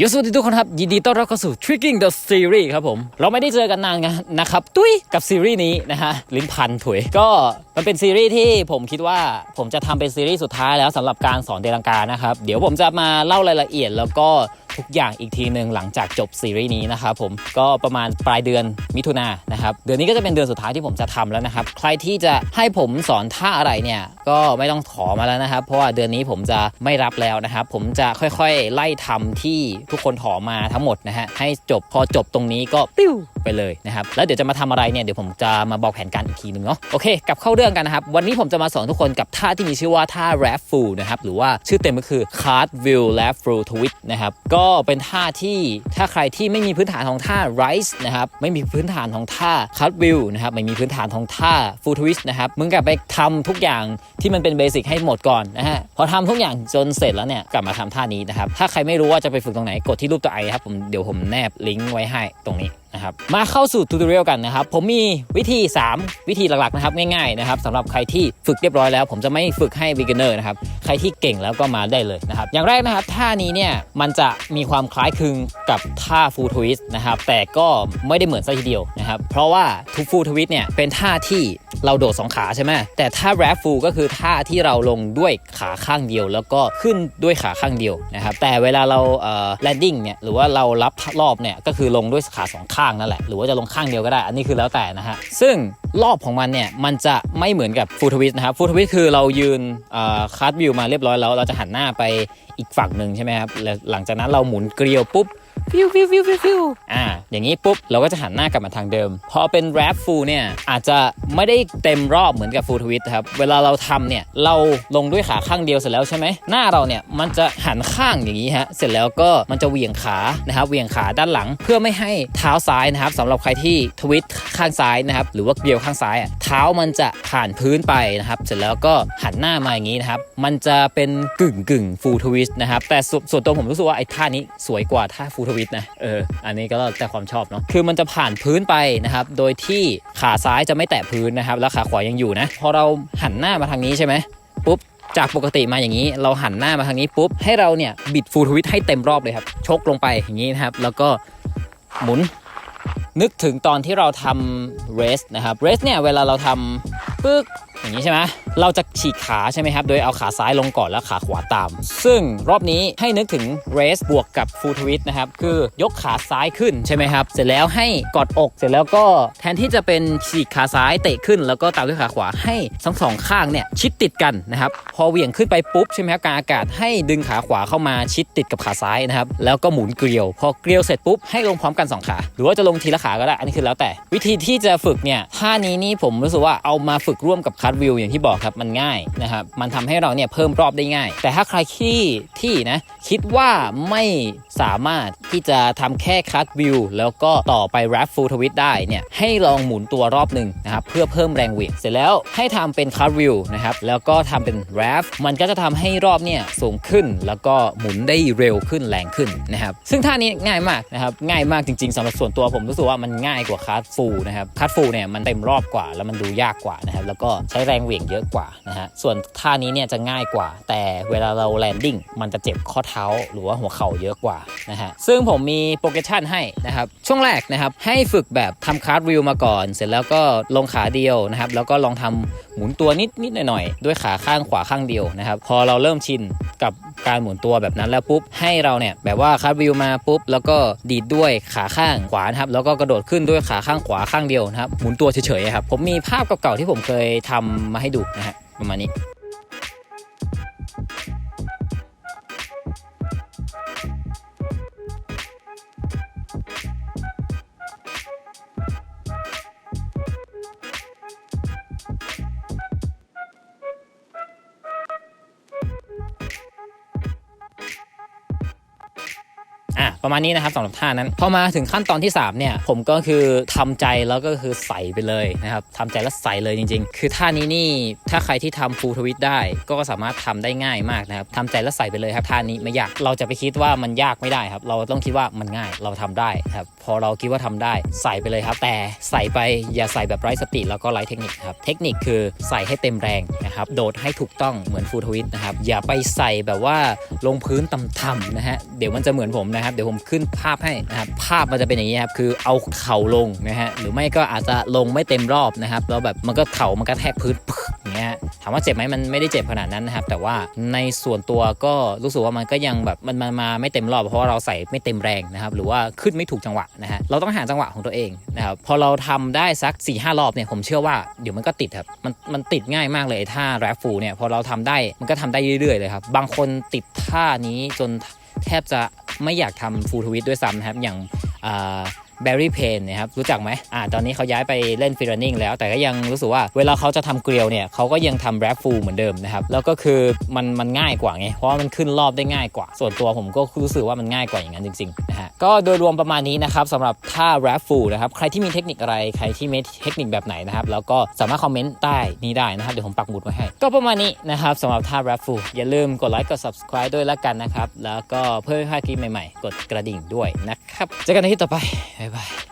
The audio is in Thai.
ยูสวัสดีทุกคนครับ ยินดีต้อนรับเข้าสู่ Tricking the Series ครับผม เราไม่ได้เจอกันนานนะครับ ตุ้ยกับซีรีส์นี้นะฮะ ลิ้นพันถุย ก็มันเป็นซีรีส์ที่ผมคิดว่าผมจะทำเป็นซีรีส์สุดท้ายแล้วสำหรับการสอนเดลังกานะครับ เดี๋ยวผมจะมาเล่ารายละเอียดแล้วก็ ทุกอย่างอีกทีหนึ่งหลังจากจบซีรีส์นี้นะครับผมก็ประมาณปลายเดือนมิถุนานะครับเดือนนี้ก็จะเป็นเดือนสุดท้ายที่ผมจะทำแล้วนะครับ ใครที่จะให้ผมสอนท่าอะไรเนี่ยก็ไม่ต้องขอมาแล้วนะครับ เพราะว่าเดือนนี้ผมจะไม่รับแล้วนะครับ ผมจะค่อยๆ ไล่ทำที่ทุกคนขอมาทั้งหมดนะฮะให้จบพอจบตรงนี้ก็ปิ้ว ไปเลยนะครับแล้วเดี๋ยวจะมาทำอะไรเนี่ยเดี๋ยวผมจะมาบอกแผนการอีกทีหนึ่งเนาะโอเคกลับเข้าเรื่องกันนะครับ วันนี้ผมจะมาสอนทุกคนกับท่าที่มีชื่อว่าท่า rap full นะครับหรือว่าชื่อเต็มก็คือ card view rap full twist นะครับก็เป็นท่าที่ถ้าใครที่ไม่มีพื้นฐานของท่า rise นะครับไม่มีพื้นฐานของท่า card view นะครับไม่มีพื้นฐานของท่า full twist นะครับมึงกลับไปทำทุกอย่างที่มันเป็นเบสิกให้หมดก่อนนะฮะพอทำทุกอย่างจนเสร็จแล้วเนี่ยกลับมาทำท่านี้นะครับถ้าใครไม่รู้ว่าจะไปฝึกตรงไหนกดที่รูปตัวไอครับผมเดี๋ยวผมแนบลิงก์ไว้ให้ตรงนี้ นะครับมาเข้าสู่ทูตเรียลกันนะครับ ผมมีวิธี 3 วิธีหลักๆนะครับง่ายๆนะครับสำหรับใครที่ฝึกเรียบร้อยแล้ว ผมจะไม่ฝึกให้วิกเนอร์นะครับใครที่เก่งแล้วก็มาได้เลยนะครับ อย่างแรกนะครับท่านี้เนี่ยมันจะมีความคล้ายคลึงกับท่าฟูทวิชนะครับแต่ก็ไม่ได้เหมือนซะทีเดียวนะครับเพราะว่าทุกฟูทวิสต์เนี่ยเป็นท่าที่ เราโดดสองขาใช่ไหมแต่ท่า wrap full ก็คือท่าที่เราลงด้วยขาข้างเดียว แล้วก็ขึ้นด้วยขาข้างเดียวนะครับแต่เวลาเราเอ่อ landing เนี่ยหรือว่าเรารับรอบเนี่ยก็คือลงด้วยขาสองข้างนั่นแหละหรือว่าจะลงข้างเดียวก็ได้ อันนี้คือแล้วแต่นะฮะซึ่งรอบของมันเนี่ยมันจะไม่เหมือนกับ full twist นะครับ full twist คือเรายืนคัดวิวมาเรียบร้อยแล้วเราจะหันหน้าไปอีกฝั่งหนึ่งใช่ไหมครับแล้วหลังจากนั้นเราหมุนเกลียวปุ๊บ ฟิวฟิวฟิวฟิวฟิวอ่าอย่างนี้ปุ๊บเราก็จะหันหน้ากลับมาทางเดิม พอเป็นแรปฟูลเนี่ยอาจจะไม่ได้เต็มรอบเหมือนกับฟูลทวิตครับเวลาเราทำเนี่ยเราลงด้วยขาข้างเดียวเสร็จแล้วใช่ไหมหน้าเราเนี่ยมันจะหันข้างอย่างนี้ฮะเสร็จแล้วก็มันจะเหวี่ยงขานะครับเหวี่ยงขาด้านหลัง เพื่อไม่ให้เท้าซ้ายนะครับสำหรับใครที่ทวิตข้างซ้ายนะครับหรือว่าเกลียวข้างซ้ายอะเท้ามันจะผ่านพื้นไปนะครับเสร็จแล้วก็หันหน้ามาอย่างนี้นะครับมันจะเป็นกึ่งกึ่งฟูลทวิสนะครับแต่สส่วนตัวผมรู้สึกว่าไอ้ท่านี้สวยกว่าท่าฟูลทวิสนะเอออันนี้ก็แล้วแต่ความชอบเนาะคือมันจะผ่านพื้นไปนะครับ โดยที่ขาซ้ายจะไม่แตะพื้นนะครับ แล้วขาขวายังอยู่นะพอเราหันหน้ามาทางนี้ใช่ไหมปุ๊บจากปกติมาอย่างนี้ เราหันหน้ามาทางนี้ปุ๊บให้เราเนี่ยบิดฟูลทวิตให้เต็มรอบเลยครับชกลงไปอย่างนี้นะครับ แล้วก็หมุนนึกถึงตอนที่เราทำเรสนะครับเรสเนี่ยเวลาเราทำปึ๊กอย่างนี้ใช่ไหม เราจะฉีกขาใช่ไหมครับ โดยเอาขาซ้ายลงก่อนแล้วขาขวาตาม ซึ่งรอบนี้ให้นึกถึงเรสบวกกับฟูลทวิตนะครับ คือยกขาซ้ายขึ้นใช่ไหมครับ เสร็จแล้วให้กอดอก เสร็จแล้วก็แทนที่จะเป็นฉีกขาซ้ายเตะขึ้น แล้วก็ตามด้วยขาขวาให้ทั้งสองข้างเนี่ยชิดติดกันนะครับ พอเหวี่ยงขึ้นไปปุ๊บใช่ไหมครับกางอากาศให้ดึงขาขวาเข้ามาชิดติดกับขาซ้ายนะครับ แล้วก็หมุนเกลียว พอเกลียวเสร็จปุ๊บให้ลงพร้อมกันสองขา หรือว่าจะลงทีละขาก็ได้ อันนี้คือแล้วแต่ วิธีที่จะฝึกเนี่ยท่านี้นี่ผมรู้สึกว่าเอามาฝึกร่วมกับคัดวิวอย่างที่บอกครับมันง่ายนะครับมันทำให้เราเนี่ยเพิ่มรอบได้ง่าย แต่ถ้าใครที่ที่นะคิดว่าไม่สามารถที่จะทำแค่คัดวิวแล้วก็ต่อไปแรปฟูลทวิตได้เนี่ยให้ลองหมุนตัวรอบหนึ่งนะครับเพื่อเพิ่มแรงเหวี่ยงเสร็จแล้วให้ทำเป็นคัดวิวนะครับแล้วก็ทำเป็นแรปมันก็จะทำให้รอบเนี่ยสูงขึ้น แล้วก็หมุนได้เร็วขึ้นแรงขึ้นนะครับซึ่งท่านี้ง่ายมากนะครับง่ายมากจริง ๆสำหรับส่วนตัวผมรู้สึกว่ามันง่ายกว่าคัดฟูลนะครับคัดฟูลเนี่ยมันเต็มรอบกว่าแล้วมันดูยากกว่านะครับแล้วก็ใช้แรงเหวี่ยงเยอะกว่านะฮะ ส่วนท่านี้เนี่ยจะง่ายกว่า แต่เวลาเราแลนดิ้งมันจะเจ็บข้อเท้าหรือว่าหัวเข่าเยอะกว่านะฮะ ซึ่งผมมีโปรเกชั่นให้นะครับ ช่วงแรกนะครับให้ฝึกแบบทำคาร์ดวิวมาก่อน เสร็จแล้วก็ลงขาเดียวนะครับ แล้วก็ลองทำหมุนตัวนิดนิดหน่อยหน่อยๆ ด้วยขาข้างขวาข้างเดียวนะครับ พอเราเริ่มชินกับ การหมุนตัวแบบนั้นแล้วปุ๊บให้เราเนี่ยแบบว่าคาร์ดวิวมาปุ๊บแล้วก็ดีดด้วยขาข้างขวานะครับแล้วก็กระโดดขึ้นด้วยขาข้างขวาข้างเดียวนะครับหมุนตัวเฉยๆครับผมมีภาพเก่าๆที่ผมเคยทำมาให้ดูนะฮะประมาณนี้ ประมาณนี้นะครับสำหรับท่านั้นพอมาถึงขั้นตอนที่3เนี่ยผมก็คือทำใจแล้วก็คือใส่ไปเลยนะครับทำใจแล้วใส่เลยจริง ๆ คือท่านี้นี่ถ้าใครที่ทำฟูลทวิตได้ ก็สามารถทำได้ง่ายมากนะครับทำใจแล้วใส่ไปเลยครับท่านี้ไม่ยากเราจะไปคิดว่ามันยากไม่ได้ครับ เราต้องคิดว่ามันง่ายเราทำได้ครับพอเราคิดว่าทำได้ใส่ไปเลยครับ แต่ใส่ไปอย่าใส่แบบไร้สติแล้วก็ไร้เทคนิคครับเทคนิคคือใส่ให้เต็มแรงนะครับโดดให้ถูกต้องเหมือนฟูลทวิตนะครับอย่าไปใส่แบบว่าลงพื้นต่ำๆนะฮะเดี๋ยวมันจะเหมือนผมนะครับเดี๋ยวผมขึ้นภาพให้นะครับภาพมันจะเป็นอย่างนี้ครับคือเอาเข่าลงนะฮะหรือไม่ก็อาจจะลงไม่เต็มรอบนะครับแล้วแบบมันก็เข่ามันก็แทกพื้นอย่างเงี้ยถามว่าเจ็บไหมมันไม่ได้เจ็บขนาดนั้นนะครับ แต่ว่าในส่วนตัวก็รู้สึกว่ามันก็ยังแบบมันมามาไม่เต็มรอบ เพราะว่าเราใส่ไม่เต็มแรงนะครับ หรือว่าขึ้นไม่ถูกจังหวะนะฮะเราต้องหาจังหวะของตัวเองนะครับพอเราทำได้สัก4ี่ห้ารอบเนี่ยผมเชื่อว่าเดี๋ยวมันก็ติดครับมันมันติดง่ายมากเลยท่าแรปฟูเนี่ยพอเราทำได้มันก็ทำได้เรื่อยๆเลยครับบางคนติดท่านี้จน แทบจะไม่อยากทำฟูลทวิตด้วยซ้ำนะครับอย่างอ่า แบร์รี่เพนนะครับรู้จักไหมอ่าตอนนี้เขาย้ายไปเล่นฟิลนิ่งแล้วแต่ก็ยังรู้สึกว่าเวลาเขาจะทำเกลียวเนี่ยเขาก็ยังทำแรปฟูลเหมือนเดิมนะครับแล้วก็คือมันมันง่ายกว่าไงเพราะว่ามันขึ้นรอบได้ง่ายกว่า ส่วนตัวผมก็รู้สึกว่ามันง่ายกว่าอย่างนั้นจริงๆนะฮะก็โดยรวมประมาณนี้นะครับสำหรับท่าแรปฟูลนะครับใครที่มีเทคนิคอะไรใครที่มีเทคนิคแบบไหนนะครับแล้วก็สามารถคอมเมนต์ใต้นี้ได้นะครับเดี๋ยวผมปักหมุดไว้ให้ ก็ประมาณนี้นะครับสำหรับท่าแรปฟูลอย่าลืมกดไลค์กด subscribe ด้วยแล้วกันนะครับแล้วก็เพื่อไม่พลาดคลิปใหม่ๆ กดกระดิ่งด้วยนะครับเจอกันในที่ต่อไปบ๊ายบาย拜。